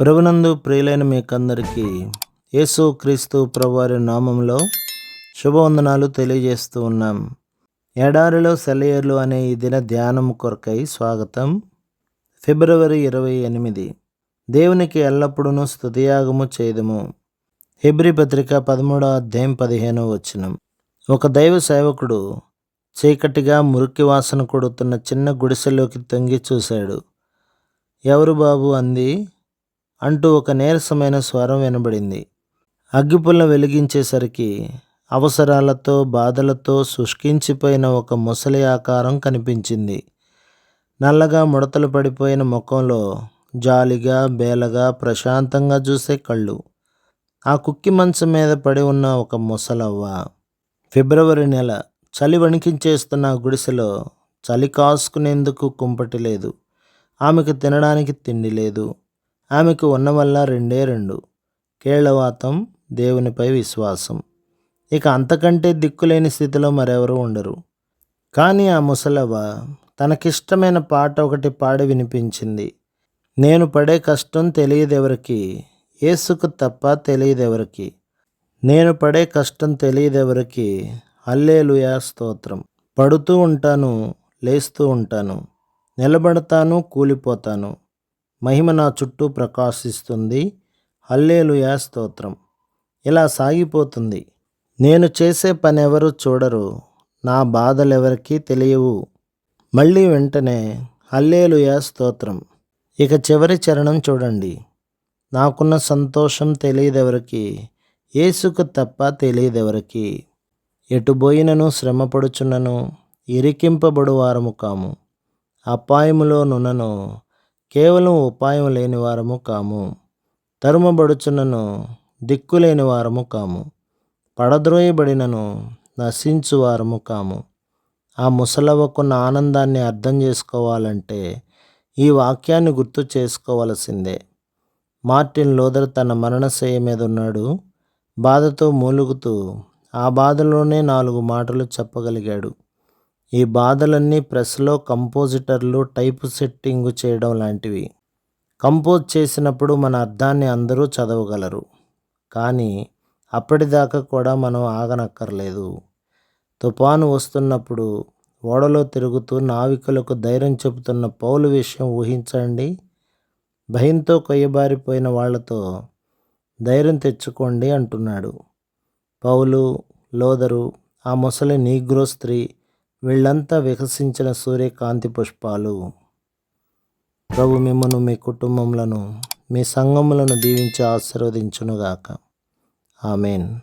ప్రభునందు ప్రియులైన మీకందరికీ యేసు క్రీస్తు ప్రభువారి నామంలో శుభవందనాలు తెలియజేస్తూ ఉన్నాం. ఎడారిలో సెలయర్లు అనే ఈ దిన ధ్యానం కొరకై స్వాగతం. ఫిబ్రవరి ఇరవై ఎనిమిది. దేవునికి ఎల్లప్పుడూ స్తుతియాగము చేయదము హెబ్రి పత్రిక పదమూడో అధ్యాయం పదిహేనవ వచనం. ఒక దైవ సేవకుడు చీకటిగా మురికి వాసన కొడుతున్న చిన్న గుడిసెలోకి తొంగి చూశాడు. ఎవరు బాబు? అంది. అంటూ ఒక నీరసమైన స్వరం వినబడింది. అగ్గిపుల్ల వెలిగించేసరికి అవసరాలతో బాధలతో శుష్కించిపోయిన ఒక ముసలి ఆకారం కనిపించింది. నల్లగా ముడతలు పడిపోయిన ముఖంలో జాలిగా బేలగా ప్రశాంతంగా చూసే కళ్ళు. ఆ కుక్కి మంచం మీద పడి ఉన్న ఒక ముసలవ్వ. ఫిబ్రవరి నెల చలి వణికించేస్తున్న గుడిసెలో చలి కాసుకునేందుకు కుంపటి లేదు. ఆమెకు తినడానికి తిండి లేదు. ఆమెకు ఉన్న వల్ల రెండే రెండు. కేళ్ళవాతం దేవునిపై విశ్వాసం. ఇక అంతకంటే దిక్కులేని స్థితిలో మరెవరూ ఉండరు. కానీ ఆ ముసలవ్వ తనకిష్టమైన పాట ఒకటి పాడి వినిపించింది. నేను పడే కష్టం తెలియదెవరికి? ఏసుకు తప్ప తెలియదెవరికి? నేను పడే కష్టం తెలియదెవరికి? అల్లేలుయా స్తోత్రం. పడుతూ ఉంటాను లేస్తూ ఉంటాను. నిలబడతాను కూలిపోతాను. మహిమ నా చుట్టూ ప్రకాశిస్తుంది. హల్లేలుయా స్తోత్రం. ఇలా సాగిపోతుంది. నేను చేసే పని ఎవరు చూడరు. నా బాధలు ఎవరికీ తెలియవు. మళ్ళీ వెంటనే హల్లేలుయా స్తోత్రం. ఇక చివరి చరణం చూడండి. నాకున్న సంతోషం తెలియదెవరికి? ఏసుకు తప్ప తెలియదెవరికి? ఎటుబోయినను శ్రమపడుచున్నను? ఇరికింపబడు వారము కాము. అపాయములో నునను కేవలం ఉపాయం లేని వారము కాము. తరుమబడుచున్నను దిక్కులేని వారము కాము. పడద్రోయబడినను నశించు వారము కాము. ఆ ముసలవ్వకున్న ఆనందాన్ని అర్థం చేసుకోవాలంటే ఈ వాక్యాన్ని గుర్తు చేసుకోవలసిందే. మార్టిన్ లోదర్ తన మరణశయ్య మీద ఉన్నాడు. బాధతో మూలుగుతూ ఆ బాధలోనే నాలుగు మాటలు చెప్పగలిగాడు. ఈ బాధలన్నీ ప్రెస్లో కంపోజిటర్లు టైప్ సెట్టింగ్ చేయడం లాంటివి. కంపోజ్ చేసినప్పుడు మన అర్థాన్ని అందరూ చదవగలరు. కానీ అప్పటిదాకా కూడా మనం ఆగనక్కర్లేదు. తుఫాను వస్తున్నప్పుడు ఓడలో తిరుగుతూ నావికులకు ధైర్యం చెబుతున్న పౌలు విషయం ఊహించండి. భయంతో కొయ్యబారిపోయిన వాళ్ళతో ధైర్యం తెచ్చుకోండి అంటున్నాడు. పౌలు లోదరు ఆ ముసలి నీగ్రో స్త్రీ వీళ్ళంతా వికసించిన సూర్యకాంతి పుష్పాలు. ప్రభు మిమ్మను మీ కుటుంబములను మీ సంఘములను దీవించి ఆశీర్వదించునుగాక. ఆమెన్.